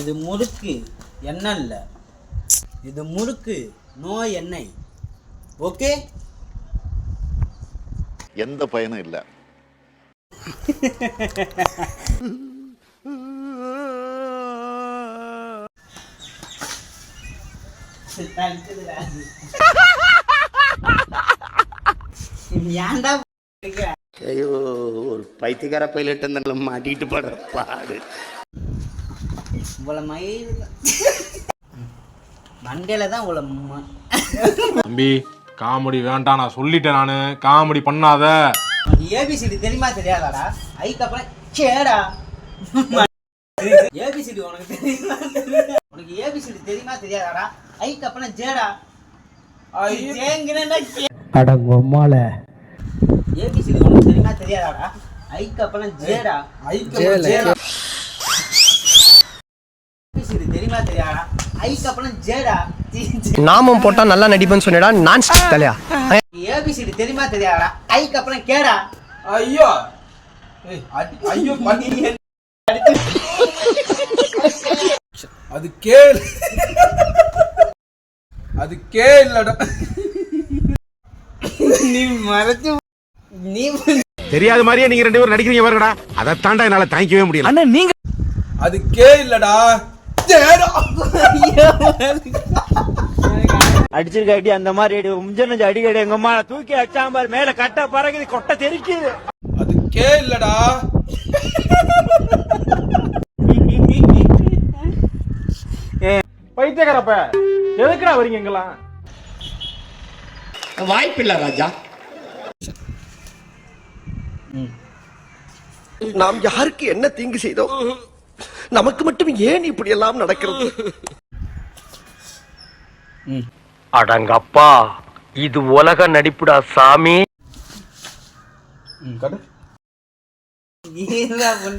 இது முறுக்கு எண்ணெய் இல்லை. இது முறுக்கு நோ எண்ணெய். ஓகே? எந்த பயனும் இல்லை. ஏன்டா ஐயோ ஒரு பைத்தியக்கார பைலட் மாட்டிட்டு படுற பாடு. இவ்வளோ மயில் மண்டையில தான் இவ்வளோ தம்பி காமெடி வேண்டாம் நான் சொல்லிட்டேன் நானு. காமெடி பண்ணாத. உனக்கு ஏபிசிடி தெரியுமா தெரியாதாடா? ஐக்கு அப்புறம் கேடா ஏபிசிடி உனக்கு தெரியுமா? உனக்கு ஏபிசிடி தெரியுமா தெரியாதாடா? ஐக்கு அப்புறம் ஜேடா அடங்கொம்மால ஏபிசிடி உனக்கு தெரியுமா தெரியாதாடா? ஐக்கு அப்புறம் ஜேடா ஏபிசிடி ஐக்கு அப்புறம் ஜேடா. நாமம் போட்டா நல்லா நடிப்பேன்னு சொன்னடா நான் தலையா? ஏபிசிடி தெரியுமா தெரியாதா ஐக்கு அப்புறம் கேடா. ஐயோ. ஐயோ பண்ணி அது கேள் அது கே இல்லடா. நீ மறைச்சு நீ தெரியாத மாதிரியே நீங்க ரெண்டு பேரும் நடிக்கிறீங்க பாருங்கடா. அதை தாண்டா என்னால தாங்கிக்கவே முடியல. அது கே இல்லடா. தேடா. அடிச்சிருக்க அடி அந்த மாதிரி அடி முஞ்சனஞ்சு அடி அடி எங்க அம்மா தூக்கி அச்சாம்பார் மேல கட்ட பறகுது கொட்டை தெரிக்குது. அது கே இல்லடா. பைத்தியக்காரப்ப எதுக்குடா வரீங்க இங்கெல்லாம்? வாய்ப்பில்லை ராஜா. நாம் யாருக்கு என்ன தீங்கு செய்தோம்? நமக்கு மட்டும் ஏன் இப்படி எல்லாம் நடக்கிறது? அடங்கப்பா இது உலக நடிப்புடா சாமி. நீதான்